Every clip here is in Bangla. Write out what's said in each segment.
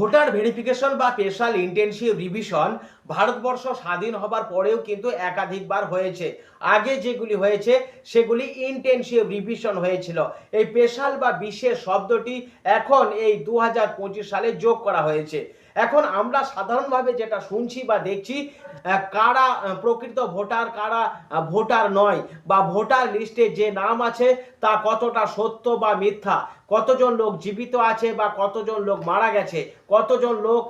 ভোটার ভেরিফিকেশন বা স্পেশাল ইন্টেনসিভ রিভিশন ভারতবর্ষ স্বাধীন হবার পরেও কিন্তু একাধিকবার হয়েছে। আগে যেগুলি হয়েছে, সেগুলি ইন্টেনসিভ রিভিশন হয়েছিল। এই স্পেশাল বা বিশেষ শব্দটি এখন এই দু হাজার পঁচিশ সালে যোগ করা হয়েছে। এখন আমরা সাধারণভাবে যেটা শুনছি বা দেখছি কারা প্রকৃত ভোটার, কারা ভোটার নয় বা ভোটার লিস্টে যে নাম আছে তা কতটা সত্য বা মিথ্যা? কতজন লোক জীবিত আছে বা কতজন লোক মারা গেছে? কতজন লোক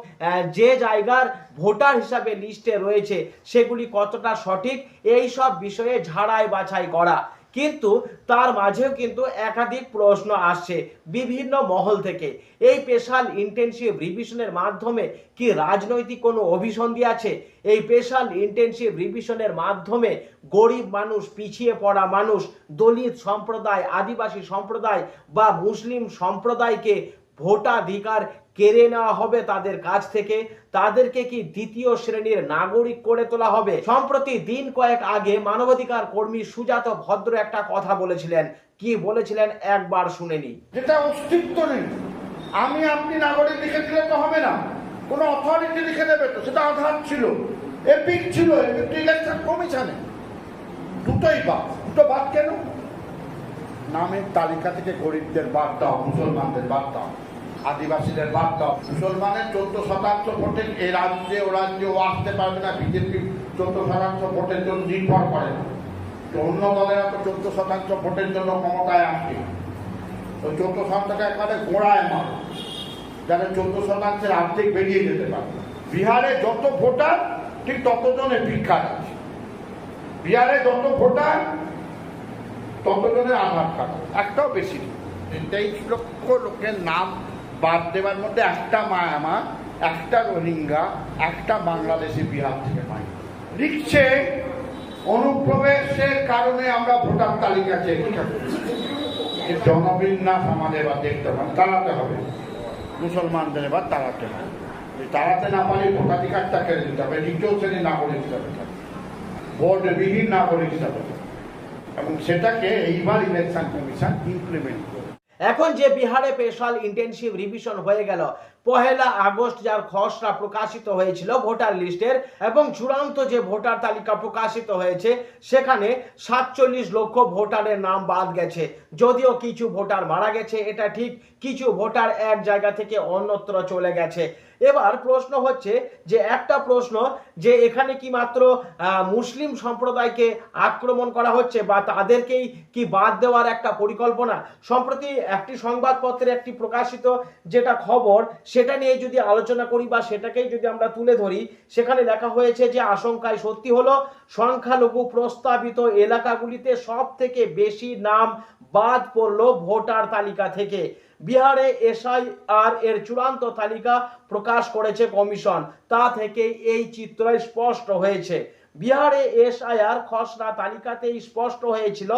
যে জায়গার ভোটার হিসাবে লিস্টে রয়েছে সেগুলি কতটা সঠিক? এই সব বিষয়ে ঝাড়াই বাছাই করা। কিন্তু তার মাঝেও কিন্তু একাধিক প্রশ্ন আসছে বিভিন্ন মহল থেকে। এই স্পেশাল ইন্টেনসিভ রিভিশনের মাধ্যমে কি রাজনৈতিক কোনো অভিসন্ধি আছে? এই স্পেশাল ইন্টেনসিভ রিভিশনের মাধ্যমে গরিব মানুষ, পিছিয়ে পড়া মানুষ, দলিত সম্প্রদায়, আদিবাসী সম্প্রদায় বা মুসলিম সম্প্রদায়কে ভোটাধিকার কেড়ে নেওয়া হবে তাদের কাছ থেকে। তাদেরকে কি দ্বিতীয় শ্রেণির নাগরিক করে তোলা হবে? সম্প্রতি দিন কয়েক আগে মানবাধিকার কর্মী সুজাত ভদ্র একটা কথা বলেছিলেন। কি বলেছিলেন একবার শুনেনি। যেটা অস্তিত্ব নেই। আমি আপনি নাগরিক লিখে দিলে তো হবে না। কোনো অথরিটি লিখে দেবে তো, সেটা আধার ছিল। এপিক ছিল ইলেকশন কমিশনে। দুটোই বাদ। দুটো বাদ কেন? নামের তালিকা থেকে গরিবদের বাদ দাও, মুসলমানদের বাদ দাও। আদিবাসীদের বাদ দাও মুসলমানের চোদ্দ শতাংশ ভোটে এ রাজ্যে ও রাজ্যে ও আসতে পারবে না, বিজেপি চোদ্দ শতাংশ ভোটের জন্য নির্ভর করে তো অন্য দলেরা তো চোদ্দ শতাংশ ভোটের জন্য ক্ষমতায় আসে। তো চোদ্দ শতাংশ একেবারে গোড়ায় মার। যাতে চোদ্দ শতাংশের আর্থিক বেরিয়ে যেতে পারে। বিহারে যত ভোটার, ঠিক ততজনের ভিক্ষার আছে। বিহারে যত ভোটার, ততজনের আধার কার্ড। একটাও বেশি তেইশ লক্ষ লোকের নাম বাদ দেওয়ার মধ্যে একটা মায়ামা, একটা রোহিঙ্গা, একটা বাংলাদেশি বিহার থেকে পাই। লিখছে অনুপ্রবেশের কারণে আমরা ভোটার তালিকা চেক জনবিন্যাস আমাদের এবার দেখতে হবে, তাড়াতে হবে। মুসলমানদের এবার তাড়াতে হবে। তাড়াতে না পারি ভোটাধিকারটা কেড়ে দিতে হবে, দ্বিতীয় শ্রেণির নাগরিক হিসাবে। ভোটবিহীন নাগরিক হিসাবে। এবং সেটাকে এইবার ইলেকশন কমিশন ইমপ্লিমেন্ট করবে। এখন যে বিহারে স্পেশাল ইন্টেনসিভ রিভিশন হয়ে গেল, পহেলা আগস্ট যার খসড়া প্রকাশিত হয়েছিল ভোটার লিস্টের এবং চূড়ান্ত যে ভোটার তালিকা প্রকাশিত হয়েছে, সেখানে সাতচল্লিশ লক্ষ ভোটারের নাম বাদ গেছে। যদিও কিছু ভোটার মারা গেছে, এটা ঠিক, কিছু ভোটার এক জায়গা থেকে অন্যত্র চলে গেছে। এবার প্রশ্ন হচ্ছে যে একটা প্রশ্ন যে এখানে কি মাত্র মুসলিম সম্প্রদায়কে আক্রমণ করা হচ্ছে বা তাদেরকেই কি বাদ দেওয়ার একটা পরিকল্পনা? সম্প্রতি একটি সংবাদপত্রে একটি প্রকাশিত যেটা খবর, সেটা নিয়ে যদি আলোচনা করি বা সেটাকেই যদি আমরা তুলে ধরি, সেখানে লেখা হয়েছে যে আশঙ্কায় সত্যি হলো, সংখ্যালঘু প্রস্তাবিত এলাকাগুলিতে সব থেকে বেশি নাম বাদ পড়ল ভোটার তালিকা থেকে। বিহারে এসআইআর এর চূড়ান্ত তালিকা প্রকাশ করেছে কমিশন। তা থেকে এই চিত্র স্পষ্ট হয়েছে। বিহারে এসআইআর খসড়া তালিকাতেই স্পষ্ট হয়েছিল,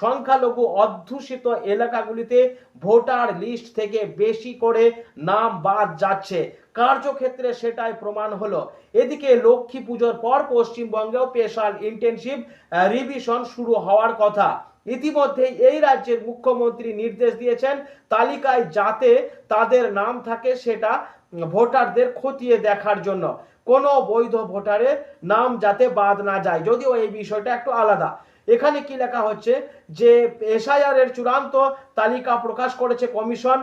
সংখ্যালঘু অধ্যুষিত এলাকাগুলিতে ভোটার লিস্ট থেকে বেশি করে নাম বাদ যাচ্ছে। কার্যক্ষেত্রে সেটাই প্রমাণ হলো। এদিকে লক্ষ্মী পুজোর পর পশ্চিমবঙ্গেও স্পেশাল ইন্টেনসিভ রিভিশন শুরু হওয়ার কথা। ইতিমধ্যে এই রাজ্যের মুখ্যমন্ত্রী নির্দেশ দিয়েছেন তালিকায় যাতে তাদের নাম থাকে সেটা ভোটারদের খতিয়ে দেখার জন্য। কোনো বৈধ ভোটারের নাম যাতে বাদ না যায়। যদিও এই বিষয়টা একটু আলাদা। এখানে কি লেখা হচ্ছে? যে এসআইআর এর চূড়ান্ত তালিকা প্রকাশ করেছে কমিশন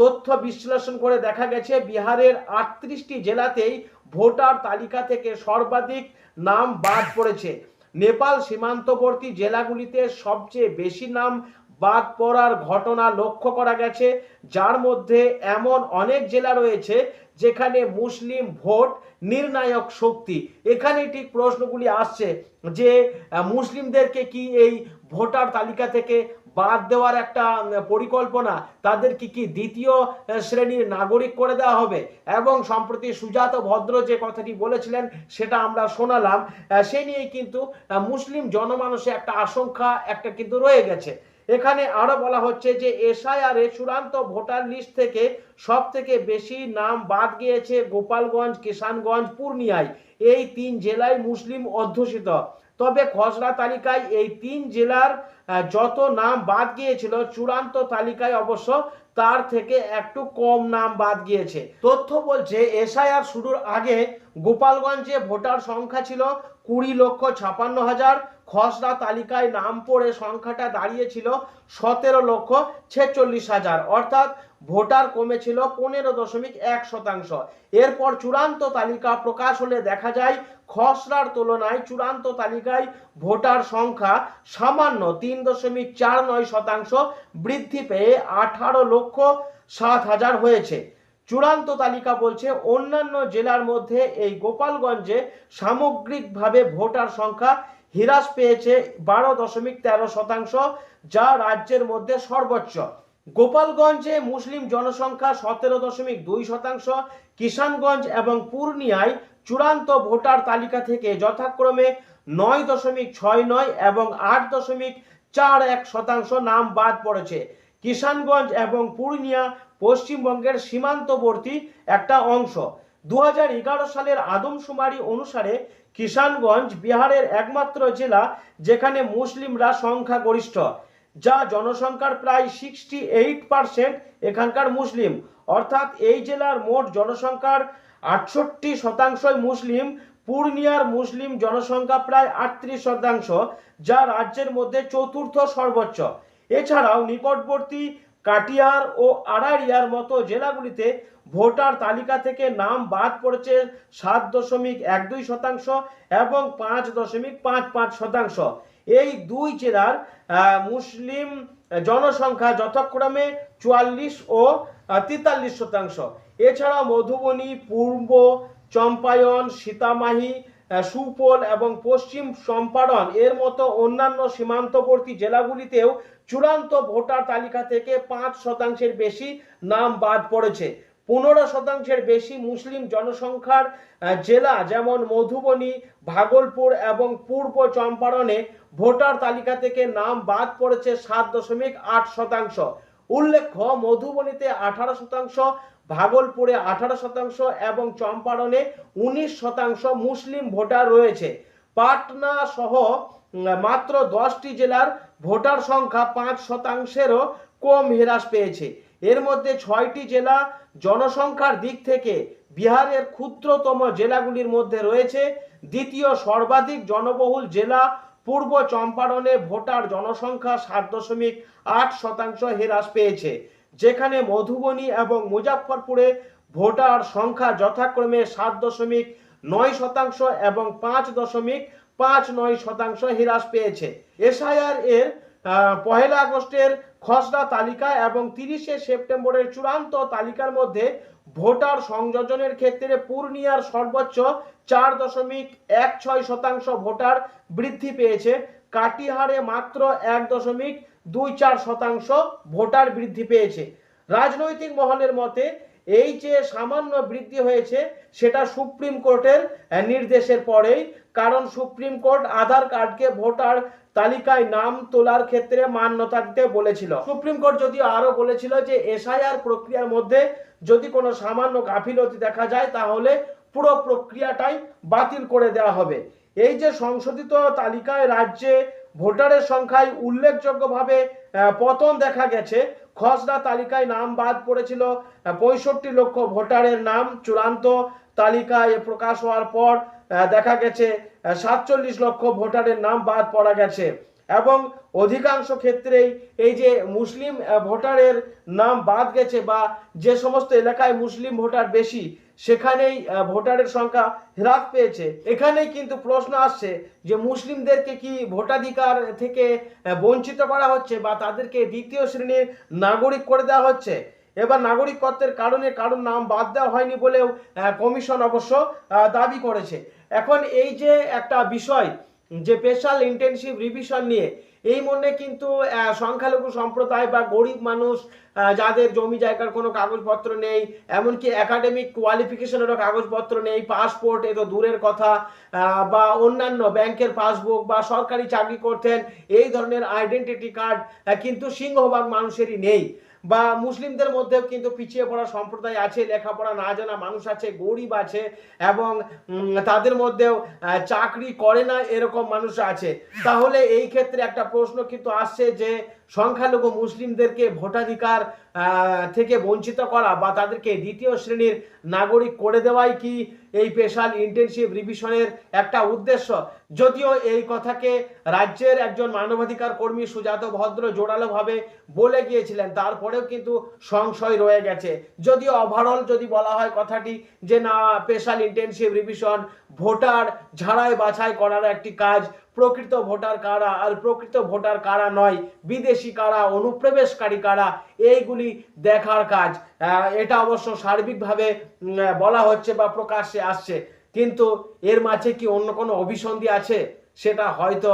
তথ্য বিশ্লেষণ করে দেখা গেছে বিহারের আটত্রিশটি জেলাতেই ভোটার তালিকা থেকে সর্বাধিক নাম বাদ পড়েছে। নেপাল সীমান্তবর্তী জেলাগুলিতে সবচেয়ে বেশি নাম বাদ পড়ার ঘটনা লক্ষ্য করা গেছে, যার মধ্যে এমন অনেক জেলা রয়েছে যেখানে মুসলিম ভোট নির্ণায়ক শক্তি। এখানে ঠিক প্রশ্নগুলি আসছে যে মুসলিমদেরকে কি এই ভোটার তালিকা থেকে বাদ দেওয়ার একটা পরিকল্পনা তাদের কি কি দ্বিতীয় শ্রেণির নাগরিক করে দেওয়া হবে? এবং সম্প্রতি সুজাত ভদ্র যে কথাটি বলেছিলেন সেটা আমরা শোনালাম। সে নিয়েই কিন্তু মুসলিম জনমানসে একটা আশঙ্কা একটা কিন্তু রয়ে গেছে। এখানে আরও বলা হচ্ছে যে এসআইআর এ চূড়ান্ত ভোটার লিস্ট থেকে সব থেকে বেশি নাম বাদ গিয়েছে গোপালগঞ্জ, কিষানগঞ্জ, পূর্ণিয়ায়। এই তিন জেলায় মুসলিম অধ্যুষিত। তবে খসড়া তালিকায় এই তিন জেলার যত নাম বাদ গিয়েছিল চূড়ান্ত তালিকায় অবশ্য তার থেকে একটু কম নাম বাদ গিয়েছে। তথ্য বলছে, এসআইআর শুরুর আগে গোপালগঞ্জে ভোটার সংখ্যা ছিল কুড়ি লক্ষ ছাপান্ন হাজার খসড়া তালিকায় নাম পড়ে সংখ্যাটা দাঁড়িয়েছিল সতেরো লক্ষ ছেচল্লিশ হাজার। অর্থাৎ ভোটার কমেছিল পনেরো দশমিক এক শতাংশ। এরপর চূড়ান্ত তালিকা প্রকাশ হলে দেখা যায় খসড়ার তুলনায় চূড়ান্ত তালিকায় ভোটার সংখ্যা সামান্য তিন দশমিক চার নয় শতাংশ বৃদ্ধি পেয়ে আঠারো লক্ষ সাত হাজার হয়েছে। চূড়ান্ত তালিকা বলছে অন্যান্য জেলার মধ্যে এই গোপালগঞ্জে সামগ্রিকভাবে ভোটার সংখ্যা হ্রাস পেয়েছে বারো দশমিক তেরো শতাংশ, যা রাজ্যের মধ্যে সর্বোচ্চ। গোপালগঞ্জে মুসলিম জনসংখ্যা সতেরো দশমিক দুই শতাংশ, কিষানগঞ্জ এবং পূর্ণিয়ায় চূড়ান্ত ভোটার তালিকা থেকে যথাক্রমে নয় দশমিক ছয় নয় এবং আট দশমিক চার এক শতাংশ নাম বাদ পড়েছে। কিষানগঞ্জ এবং পূর্ণিয়া পশ্চিমবঙ্গের সীমান্তবর্তী একটা অংশ। দু হাজার এগারো সালের আদমশুমারি অনুসারে কিষানগঞ্জ বিহারের একমাত্র জেলা যেখানে মুসলিমরা সংখ্যাগরিষ্ঠ, যা জনসংখ্যার প্রায় সিক্সটি এইট পার্সেন্ট এখানকার মুসলিম। অর্থাৎ এই জেলার মোট জনসংখ্যার আটষট্টি শতাংশই মুসলিম, পূর্ণিয়ার মুসলিম জনসংখ্যা প্রায় আটত্রিশ শতাংশ, যা রাজ্যের মধ্যে চতুর্থ সর্বোচ্চ। এছাড়াও নিকটবর্তী কাটিয়ার ও আড়ারিয়ার মতো জেলাগুলিতে ভোটার তালিকা থেকে নাম বাদ পড়েছে সাত দশমিক এক দুই শতাংশ এবং পাঁচ দশমিক পাঁচ পাঁচ শতাংশ। এই দুই জেলার মুসলিম জনসংখ্যা যথাক্রমে চুয়াল্লিশ ও তেতাল্লিশ শতাংশ। এছাড়া মধুবনী, পূর্ব, চম্পায়ন, সীতামাহি সুপোল এবং পশ্চিম চম্পারণ এর মতো অন্যান্য সীমান্তবর্তী জেলাগুলিতেও চূড়ান্ত ভোটার তালিকা থেকে পাঁচ শতাংশের বেশি নাম বাদ পড়েছে। পনেরো শতাংশের বেশি মুসলিম জনসংখ্যার জেলা যেমন মধুবনী, ভাগলপুর এবং পূর্ব চম্পারণে ভোটার তালিকা থেকে নাম বাদ পড়েছে সাত দশমিক আট শতাংশ। উল্লেখ্য, মধুবনীতে আঠারো শতাংশ, ভাগলপুরে আঠারো শতাংশ এবং চম্পারণে উনিশ শতাংশ মুসলিম ভোটার রয়েছে। পাটনা সহ মাত্র দশটি জেলার ভোটার সংখ্যা পাঁচ শতাংশেরও কম হ্রাস পেয়েছে। এর মধ্যে ছয়টি জেলা জনসংখ্যার দিক থেকে বিহারের ক্ষুদ্রতম জেলাগুলির মধ্যে রয়েছে। দ্বিতীয় সর্বাধিক জনবহুল জেলা পূর্ব চম্পারণে ভোটার জনসংখ্যা সাত দশমিক আট শতাংশ হ্রাস পেয়েছে। যেখানে মধুবনী এবং মুজাফফরপুরে ভোটার সংখ্যা যথাক্রমে সাত দশমিক নয় শতাংশ এবং পাঁচ দশমিক পাঁচ নয় শতাংশ হ্রাস পেয়েছে। এসআইআর এর পহেলা আগস্টের খসড়া তালিকা এবং তিরিশে সেপ্টেম্বরের চূড়ান্ত তালিকার মধ্যে ভোটার সংযোজনের ক্ষেত্রে পূর্ণিয়ার সর্বোচ্চ চার দশমিক এক ছয় শতাংশ ভোটার বৃদ্ধি পেয়েছে। কাটিহারে মাত্র এক দশমিক দুই চার শতাংশ ভোটার বৃদ্ধি পেয়েছে। রাজনৈতিক মহলের মতে, এই যে সামান্য বৃদ্ধি হয়েছে, সেটা সুপ্রিম কোর্টের নির্দেশের পরেই কারণ সুপ্রিম কোর্ট আধার কার্ডকে ভোটার তালিকায় নাম তোলার ক্ষেত্রে মান্যতা দিতে বলেছিল। সুপ্রিম কোর্ট যদিও আরও বলেছিল যে, এসআইআর প্রক্রিয়ার মধ্যে যদি কোনো সামান্য গাফিলতি দেখা যায়, তাহলে পুরো প্রক্রিয়াটাই বাতিল করে দেওয়া হবে। এই যে সংশোধিত তালিকায় রাজ্যে ভোটারের সংখ্যায় উল্লেখযোগ্যভাবে পতন দেখা গেছে। খসড়া তালিকায় নাম বাদ পড়েছিল পঁয়ষট্টি লক্ষ ভোটারের নাম, চূড়ান্ত তালিকায় প্রকাশ হওয়ার পর দেখা গেছে সাতচল্লিশ লক্ষ ভোটারের নাম বাদ পড়া গেছে। এবং অধিকাংশ ক্ষেত্রেই এই যে মুসলিম ভোটারের নাম বাদ গেছে বা যে সমস্ত এলাকায় মুসলিম ভোটার বেশি, সেখানেই ভোটারের সংখ্যা হ্রাস পেয়েছে। এখানেই কিন্তু প্রশ্ন আসছে যে মুসলিমদেরকে কি ভোটাধিকার থেকে বঞ্চিত করা হচ্ছে বা তাদেরকে দ্বিতীয় শ্রেণির নাগরিক করে দেওয়া হচ্ছে? এবার নাগরিকত্বের কারণে কারোর নাম বাদ দেওয়া হয়নি বলেও কমিশন অবশ্য দাবি করেছে। এখন এই যে একটা বিষয়, যে স্পেশাল ইন্টেনসিভ রিভিশন নিয়ে, এই মনে কিন্তু সংখ্যালঘু সম্প্রদায় বা গরিব মানুষ যাদের জমি জায়গার কোনো কাগজপত্র নেই, এমনকি একাডেমিক কোয়ালিফিকেশনেরও কাগজপত্র নেই পাসপোর্ট এ তো দূরের কথা বা অন্যান্য ব্যাংকের পাসবুক বা সরকারি চাকরি করতেন, এই ধরনের আইডেন্টিটি কার্ড কিন্তু সিংহভাগ মানুষেরই নেই। বা মুসলিমদের মধ্যেও কিন্তু পিছিয়ে পড়া সম্প্রদায় আছে, লেখাপড়া না জানা মানুষ আছে, গরিব আছে এবং তাদের মধ্যেও চাকরি করে না এরকম মানুষ আছে। তাহলে এই ক্ষেত্রে একটা প্রশ্ন কিন্তু আসছে যে সংখ্যালঘু মুসলিমদেরকে ভোটাধিকার থেকে বঞ্চিত করা বা তাদেরকে দ্বিতীয় শ্রেণির নাগরিক করে দেওয়াই কি এই স্পেশাল ইন্টেনসিভ রিভিশনের একটা উদ্দেশ্য? যদিও এই কথাকে রাজ্যের একজন মানবাধিকার কর্মী সুজাত ভদ্র জোরালোভাবে বলে গিয়েছিলেন, তারপরেও কিন্তু সংশয় রয়ে গেছে। যদিও ওভারঅল যদি বলা হয় কথাটি যে না স্পেশাল ইন্টেনসিভ রিভিশন ভোটার ঝাড়াই বাছাই করার একটি কাজ প্রকৃত ভোটার কারা আর প্রকৃত ভোটার কারা নয়? বিদেশি কারা, অনুপ্রবেশকারী কারা? এইগুলি দেখার কাজ। এটা অবশ্য সার্বিকভাবে বলা হচ্ছে বা প্রকাশ্যে আসছে। কিন্তু এর মাঝে কি অন্য কোনো অভিসন্ধি আছে? সেটা হয়তো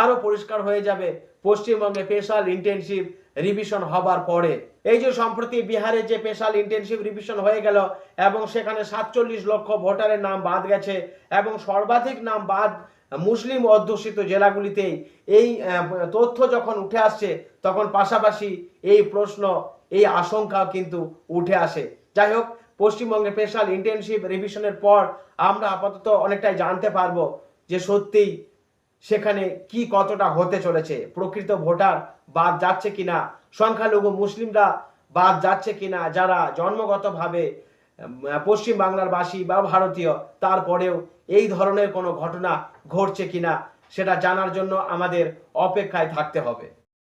আরও পরিষ্কার হয়ে যাবে। পশ্চিমবঙ্গে স্পেশাল ইন্টেনসিভ রিভিশন হবার পরে। এই যে সম্প্রতি বিহারে যে স্পেশাল ইন্টেনসিভ রিভিশন হয়ে গেল এবং সেখানে সাতচল্লিশ লক্ষ ভোটারের নাম বাদ গেছে এবং সর্বাধিক নাম বাদ মুসলিম অধ্যুষিত জেলাগুলিতেই এই তথ্য যখন উঠে আসছে, তখন পাশাপাশি এই প্রশ্ন, এই আশঙ্কাও কিন্তু উঠে আসে। যাই হোক, পশ্চিমবঙ্গে স্পেশাল ইন্টেনসিভ রিভিশনের পর আমরা আপাতত অনেকটাই জানতে পারব যে সত্যিই সেখানে কি কতটা হতে চলেছে। প্রকৃত ভোটার বাদ যাচ্ছে কিনা, সংখ্যালঘু মুসলিমরা বাদ যাচ্ছে কিনা, যারা জন্মগতভাবে পশ্চিম বাংলার বাসী বা ভারতীয়, তারপরেও এই ধরনের কোনো ঘটনা ঘটছে কিনা, সেটা জানার জন্য আমাদের অপেক্ষায় থাকতে হবে।